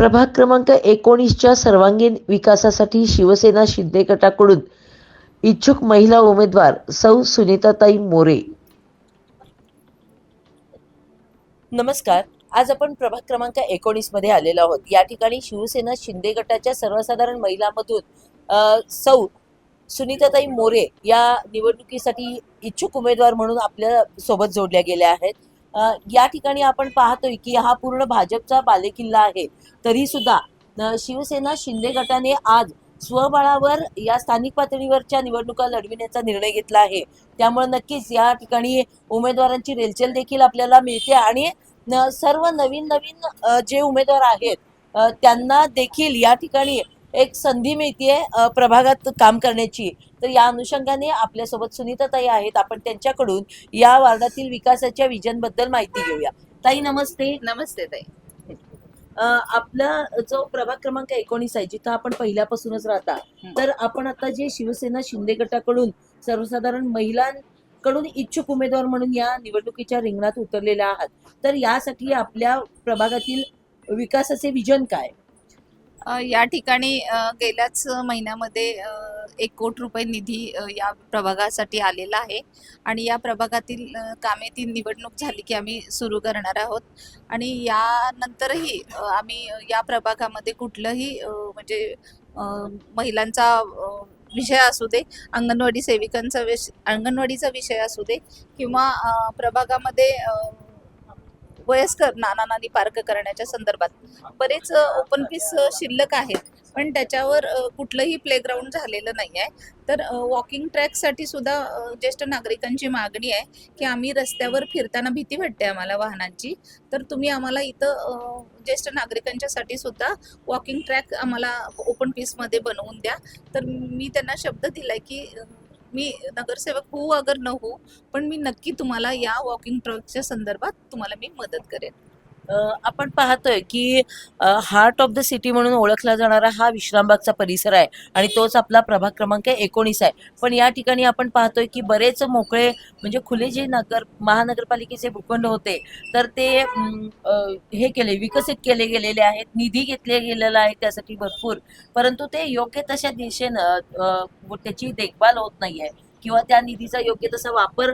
प्रभाग क्रमांक एकोणीसच्या सर्वांगीण विकासासाठी शिवसेना शिंदे गटाकडून इच्छुक महिला उमेदवार सौ सुनीताताई मोरे. नमस्कार. आज आपण प्रभाग क्रमांक एकोणीसमध्ये आलेलो आहोत. या ठिकाणी शिवसेना शिंदे गटाच्या सर्वसाधारण महिलांमधून सौ सुनीताताई मोरे या निवडणुकीसाठी इच्छुक उमेदवार म्हणून आपल्यासोबत जोडल्या गेल्या आहेत. या ठिकाणी आपण पाहतोय की हा पूर्ण भाजपचा बालेकिल्ला आहे. तरी सुद्धा शिवसेना शिंदे गटाने आज स्वबळावर या स्थानिक पातळीवरच्या निवडणुका लढविण्याचा निर्णय घेतला आहे. त्यामुळे नक्कीच या ठिकाणी उमेदवारांची रेलचेल देखील आपल्याला मिळते आणि न- सर्व नवीन नवीन जे उमेदवार आहेत त्यांना देखील या ठिकाणी एक संधी मिळते प्रभागात काम करण्याची. तर या अनुषंगाने आपल्यासोबत सुनीताताई आहेत. आपण त्यांच्याकडून या वार्डातील विकासाच्या विजनबद्दल माहिती घेऊया. ताई नमस्ते. नमस्ते ताई. अ, आपला जो प्रभाग क्रमांक एकोणीस आहे जिथं आपण पहिल्यापासूनच राहता हं. तर आपण आता जे शिवसेना शिंदे गटाकडून सर्वसाधारण महिलांकडून इच्छुक उमेदवार म्हणून या निवडणुकीच्या रिंगणात उतरलेल्या आहात. तर यासाठी आपल्या प्रभागातील विकासाचे विजन काय? या ठिकाणी गेल्याच महिन्यामध्ये एक कोटी रुपये निधी या प्रभागासाठी आलेला आहे. आणि या प्रभागातील कामे ती निवडणूक झाली की आम्ही सुरू करणार आहोत. आणि यानंतरही आम्ही या प्रभागामध्ये कुठलंही म्हणजे महिलांचा विषय असू दे अंगणवाडी सेविकांचा विष अंगणवाडीचा विषय असू दे किंवा प्रभागामध्ये वयस्कर नाना नानी पार्क करण्याच्या संदर्भात. बरेच ओपन पीस शिल्लक आहेत. पण त्याच्यावर कुठलंही प्लेग्राऊंड झालेलं नाही आहे तर वॉकिंग ट्रॅकसाठी सुद्धा ज्येष्ठ नागरिकांची मागणी आहे की आम्ही रस्त्यावर फिरताना भीती वाटते आम्हाला वाहनांची. तर तुम्ही आम्हाला इथं ज्येष्ठ नागरिकांच्यासाठी सुद्धा वॉकिंग ट्रॅक आम्हाला ओपन पीसमध्ये बनवून द्या. तर मी त्यांना शब्द दिलाय की मी नगरसेवक होऊ अगर न होऊ पण मी नक्की तुम्हाला या वॉकिंग ट्रॅकच्या संदर्भात तुम्हाला मी मदत करेन. आपण पाहतोय की हार्ट ऑफ द सिटी म्हणून ओळखला जाणारा हा विश्रामबागचा परिसर आहे आणि तोच आपला प्रभाग क्रमांक एकोणीस आहे. पण या ठिकाणी आपण पाहतोय की बरेच मोकळे म्हणजे खुले जे नगर महानगरपालिकेचे भूखंड होते तर ते हे केले विकसित केले गेलेले आहेत निधी घेतले गेलेला आहे त्यासाठी भरपूर. परंतु ते योग्य तशा दिशेनं त्याची देखभाल होत नाहीये किंवा त्या निधीचा योग्य तसा वापर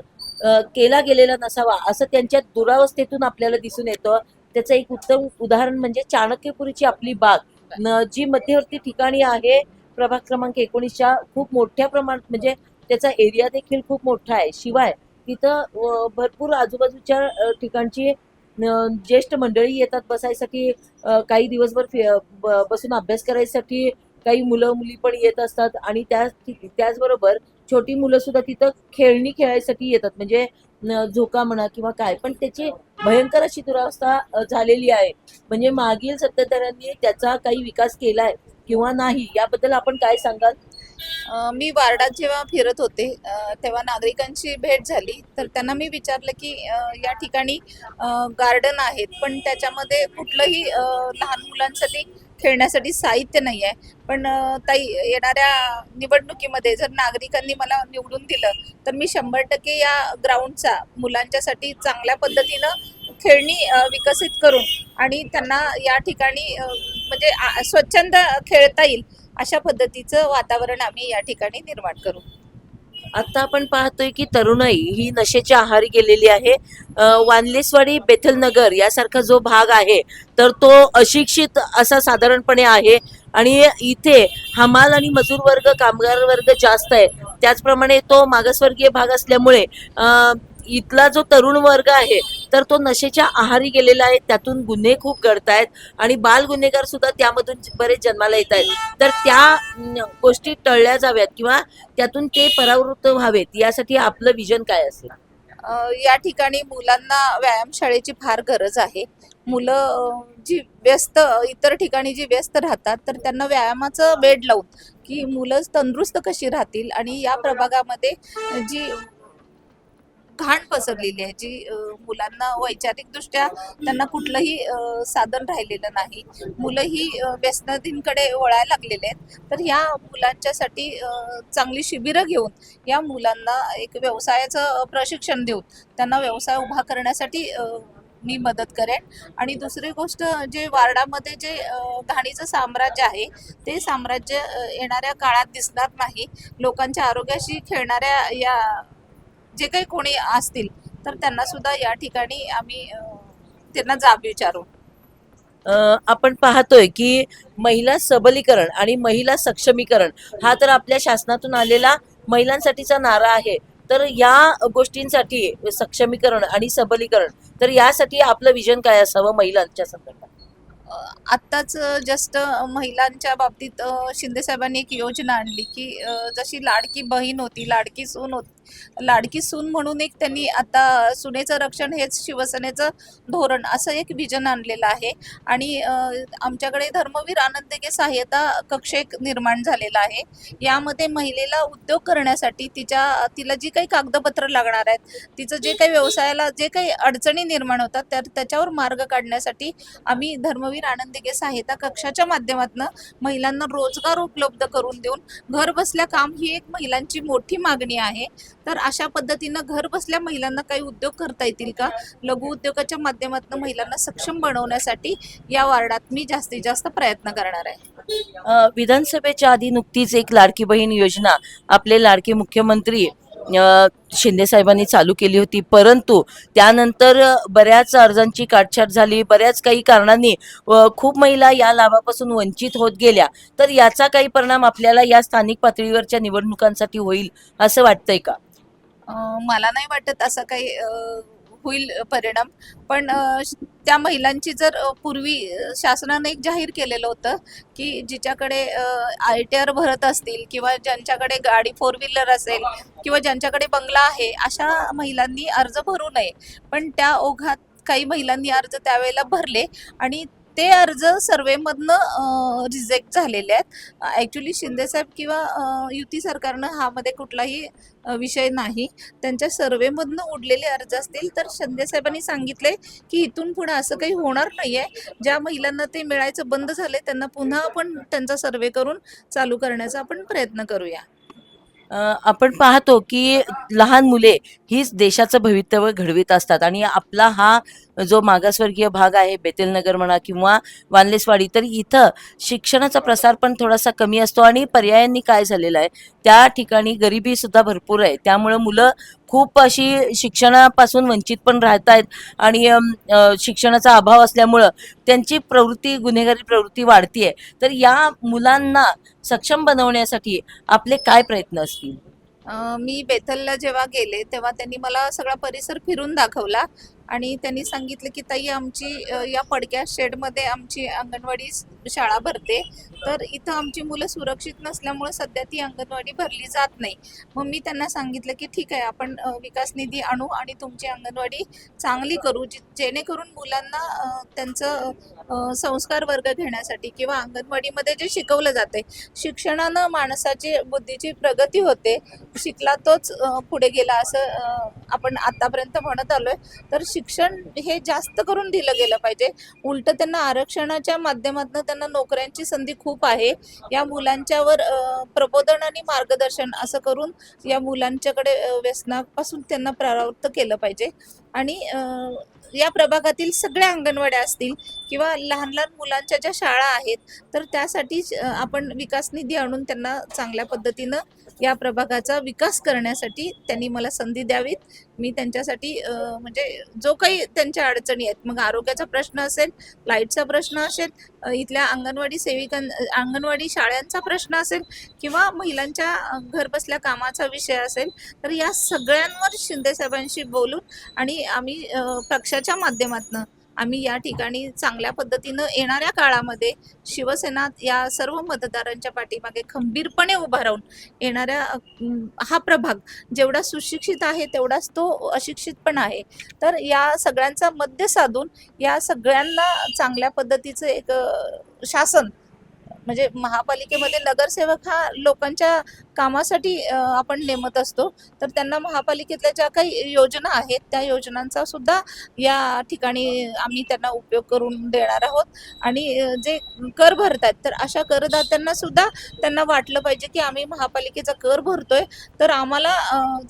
केला गेलेला नसावा असं त्यांच्या दुरावस्थेतून आपल्याला दिसून येतं. त्याचं एक उत्तम उदाहरण म्हणजे चाणक्यपुरीची आपली बाग. जी मध्यवर्ती ठिकाणी आहे प्रभाग क्रमांक एकोणीसच्या खूप मोठ्या प्रमाणात म्हणजे त्याचा एरिया देखील खूप मोठा आहे. शिवाय तिथं भरपूर आजूबाजूच्या ठिकाणची ज्येष्ठ मंडळी येतात बसायसाठी काही दिवसभर बसून अभ्यास करायसाठी काही मुलं मुली पण येत असतात. आणि त्या त्याचबरोबर छोटी मुलं सुद्धा तिथं खेळणी खेळायसाठी येतात. म्हणजे झोका म्हणा किंवा काय पण त्याची भयंकर अशी दुरावस्था झालेली आहे. म्हणजे मागील सत्ताधाऱ्यांनी त्याचा काही विकास केलाय किंवा नाही याबद्दल आपण काय सांगाल? मी वार्डात जेव्हा फिरत होते तेव्हा नागरिकांची भेट झाली. तर त्यांना मी विचारलं की या ठिकाणी गार्डन आहेत पण त्याच्यामध्ये कुठलंही लहान मुलांसाठी खेळण्यासाठी साहित्य नाही आहे पण ताई येणाऱ्या निवडणुकीमध्ये जर नागरिकांनी मला निवडून दिलं तर मी शंभर टक्के या ग्राउंडचा मुलांच्यासाठी चांगल्या पद्धतीनं खेळणी विकसित करून आणि त्यांना या ठिकाणी म्हणजे स्वच्छंद खेळता येईल अशा पद्धतीचं वातावरण आम्ही या ठिकाणी निर्माण करू. आता आपण पाहतोय की तरुणाई ही नशेच्या आहारी गेलेली आहे. वानलेसवाडी बेथलनगर यासारखा जो भाग आहे तर तो अशिक्षित असा साधारणपणे आहे. आणि इथे हमाल आणि मजूर वर्ग कामगार वर्ग जास्त आहे. त्याचप्रमाणे तो मागासवर्गीय भाग असल्यामुळे इथला जो तरुण वर्ग आहे तर तो नशेच्या आहारी गेलेला आहे त्यातून गुन्हे खूप घडत आहेत आणि बाल गुन्हेगार सुद्धा त्यामधून बरेच जन्माला येत आहेत तर त्या गोष्टी टळल्या जाव्यात किंवा त्यातून ते परावृत्त व्हावेत यासाठी आपलं विजन काय असेल? या ठिकाणी मुलांना व्यायामशाळेची फार गरज आहे. मुलं जी व्यस्त इतर ठिकाणी जी व्यस्त राहतात तर त्यांना व्यायामाचं बेड लावून की मुलं तंदुरुस्त कशी राहतील आणि या प्रभागामध्ये जी घाण पसरलेली आहे जी मुलांना वैचारिकदृष्ट्या त्यांना कुठलंही साधन राहिलेलं नाही. मुलं ही अ, वळायला लागलेले आहेत. तर ह्या मुलांच्यासाठी चांगली शिबिरं घेऊन या मुलांना एक व्यवसायाचं प्रशिक्षण देऊन त्यांना व्यवसाय उभा करण्यासाठी मी मदत करेन. आणि दुसरी गोष्ट जे वार्डामध्ये जे घाणीचं साम्राज्य आहे ते साम्राज्य येणाऱ्या काळात दिसणार नाही. लोकांच्या आरोग्याशी खेळणाऱ्या या जे काही कोणी असतील तर त्यांना सुद्धा या ठिकाणी आम्ही त्यांना जाब विचारू. आपण पाहतोय की महिला सबलीकरण आणि महिला सक्षमीकरण हा तर आपल्या शासनातून आलेला महिलांसाठीचा नारा आहे. तर या गोष्टींसाठी सक्षमीकरण आणि सबलीकरण तर यासाठी आपलं विजन काय असावं महिलांच्या संदर्भात? आत्ताच जस्ट महिलांच्या बाबतीत अ, शिंदे साहेबांनी एक योजना आणली की जशी लाडकी बहीण होती लाडकी सून होती लाडकी सून म्हणून एक त्यांनी आता सुनेचं रक्षण हेच शिवसेनेचं धोरण असं एक विजन आणलेलं आहे. आणि आमच्याकडे धर्मवीर आनंदगे सहाय्यता कक्ष एक निर्माण झालेला आहे. यामध्ये महिलेला उद्योग करण्यासाठी तिच्या तिला जी काही कागदपत्र लागणार आहेत तिचं जे काही व्यवसायाला जे काही अडचणी निर्माण होतात तर त्याच्यावर मार्ग काढण्यासाठी आम्ही धर्मवीर आनंदगे सहायता कक्षाच्या माध्यमातून महिलांना रोजगार उपलब्ध करून देऊन घर बसल्या काम ही एक महिलांची मोठी मागणी आहे. तर अशा पद्धतीनं घर बसल्या महिलांना काही उद्योग करता येतील का? लघु उद्योगाच्या माध्यमातून महिलांना सक्षम बनवण्यासाठी या वार्डात मी जास्तीत जास्त प्रयत्न करणार आहे. विधानसभेच्या आधी नुकतीच एक लाडकी बहीण योजना आपले लाडके मुख्यमंत्री शिंदे साहेबांनी चालू केली होती. परंतु त्यानंतर बऱ्याच अर्जांची काटछाट झाली. बऱ्याच काही कारणांनी खूप महिला या लाभापासून वंचित होत गेल्या. तर याचा काही परिणाम आपल्याला या स्थानिक पातळीवरच्या निवडणुकांसाठी होईल असं वाटतंय का? मला नाही वाटत असं काही होईल परिणाम. पण श- त्या महिलांची जर पूर्वी शासनाने एक जाहीर केलेलं होतं की जिच्याकडे आय टी आर भरत असतील किंवा ज्यांच्याकडे गाडी फोर व्हीलर असेल किंवा ज्यांच्याकडे बंगला आहे अशा महिलांनी अर्ज भरू नये. पण त्या ओघात काही महिलांनी अर्ज त्यावेळेला भरले आणि ते अर्ज सर्वेमधनं रिजेक्ट झालेले आहेत. ॲक्च्युली शिंदेसाहेब किंवा युती सरकारनं हामध्ये कुठलाही विषय नाही. त्यांच्या सर्वेमधनं उडलेले अर्ज असतील तर शिंदेसाहेबांनी सांगितले की इथून पुढे असं काही होणार नाही आहे ज्या महिलांना ते मिळायचं बंद झाले त्यांना पुन्हा आपण त्यांचा सर्वे करून चालू करण्याचा आपण प्रयत्न करूया. आपण पाहतो की लहान मुले हीच देशाचं भवितव्य घडवित असतात. आणि आपला हा जो मागासवर्गीय भाग आहे बेतेलनगर म्हणा किंवा वानलेसवाडी तर इथं शिक्षणाचा प्रसार पण थोडासा कमी असतो. आणि पर्यायांनी काय झालेलं आहे त्या ठिकाणी गरिबी सुद्धा भरपूर आहे. त्यामुळं मुलं खूप अशी शिक्षणापासून वंचित पण राहत आहेत आणि शिक्षणाचा अभाव असल्यामुळं त्यांची प्रवृत्ती गुन्हेगारी प्रवृत्ती वाढतीये. तर या मुलांना सक्षम बनवण्यासाठी आपले काय प्रयत्न असतील? मी बेथलला जेव्हा गेले तेव्हा त्यांनी मला सगळा परिसर फिरून दाखवला. आणि त्यांनी सांगितलं की ताई आमची या पडक्या शेडमध्ये आमची अंगणवाडी शाळा भरते. तर इथं आमची मुलं सुरक्षित नसल्यामुळे सध्या ती अंगणवाडी भरली जात नाही. मग मी त्यांना सांगितलं की ठीक आहे आपण विकास निधी आणू आणि तुमची अंगणवाडी चांगली करू जेणेकरून मुलांना त्यांचं संस्कार वर्ग घेण्यासाठी किंवा अंगणवाडीमध्ये जे शिकवलं जाते शिक्षणानं माणसाची बुद्धीची प्रगती होते. शिकला तोच पुढे गेला असं आपण आतापर्यंत म्हणत आलोय. तर शिक्षण हे जास्त करून दिलं गेलं पाहिजे. उलट त्यांना आरक्षणाच्या माध्यमातून त्यांना नोकऱ्यांची संधी खूप आहे. या मुलांच्यावर प्रबोधन आणि मार्गदर्शन असं करून या मुलांच्याकडे व्यसनापासून त्यांना परावृत्त केलं पाहिजे. आणि या प्रभागातील सगळ्या अंगणवाड्या असतील किंवा लहान लहान मुलांच्या ज्या शाळा आहेत तर त्यासाठीच आपण विकास निधी आणून त्यांना चांगल्या पद्धतीनं या प्रभागाचा विकास करण्यासाठी त्यांनी मला संधी द्यावीत. मी त्यांच्यासाठी म्हणजे जो काही त्यांच्या अडचणी आहेत मग आरोग्याचा प्रश्न असेल लाईटचा प्रश्न असेल इथल्या अंगणवाडी सेविकां अंगणवाडी शाळांचा प्रश्न असेल किंवा महिलांच्या घरबसल्या कामाचा विषय असेल तर या सगळ्यांवर शिंदे साहेबांशी बोलून आणि आम्ही पक्षाच्या माध्यमातून आम्ही या ठिकाणी चांगल्या पद्धतीनं येणाऱ्या काळामध्ये शिवसेना या सर्व मतदारांच्या पाठीमागे खंबीरपणे उभा राहून येणाऱ्या हा प्रभाग जेवढा सुशिक्षित आहे तेवढाच तो अशिक्षित पण आहे. तर या सगळ्यांचा मध्य साधून या सगळ्यांना चांगल्या पद्धतीचं एक शासन म्हणजे महापालिकेमध्ये नगरसेवक हा लोकांच्या कामासाठी आपण नेमत असतो. तर त्यांना महापालिकेतल्या ज्या काही योजना आहेत त्या योजनांचा सुद्धा या ठिकाणी आम्ही त्यांना उपयोग करून देणार आहोत. आणि जे कर भरतात तर अशा करदात्यांना सुद्धा त्यांना वाटलं पाहिजे की आम्ही महापालिकेचा कर भरतोय. तर आम्हाला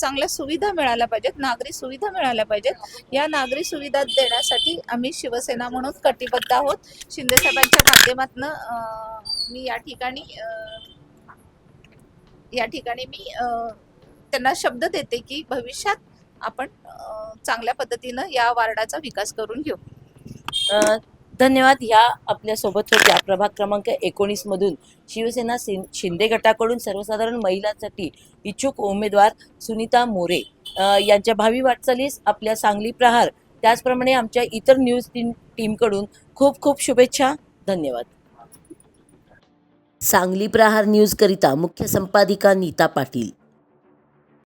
चांगल्या सुविधा मिळाल्या पाहिजेत नागरी सुविधा मिळाल्या पाहिजेत. या नागरी सुविधा देण्यासाठी आम्ही शिवसेना म्हणून कटिबद्ध आहोत. शिंदेसाहेबांच्या माध्यमातून मी या ठिकाणी या ठिकाणी मी त्यांना शब्द देते की भविष्यात आपण चांगल्या पद्धतीनं या वार्डाचा विकास करून घेऊ. धन्यवाद. ह्या आपल्यासोबत होत्या प्रभाग क्रमांक एकोणीस मधून शिवसेना शिंदे गटाकडून सर्वसाधारण महिलांसाठी इच्छुक उमेदवार सुनीता मोरे. यांच्या भावी वाटचालीस आपल्या सांगली प्रहार. त्याचप्रमाणे आमच्या इतर न्यूज टीम टीमकडून खूप खूप शुभेच्छा. धन्यवाद. सांगली प्रहार न्यूजकरिता मुख्य संपादिका नीता पाटील.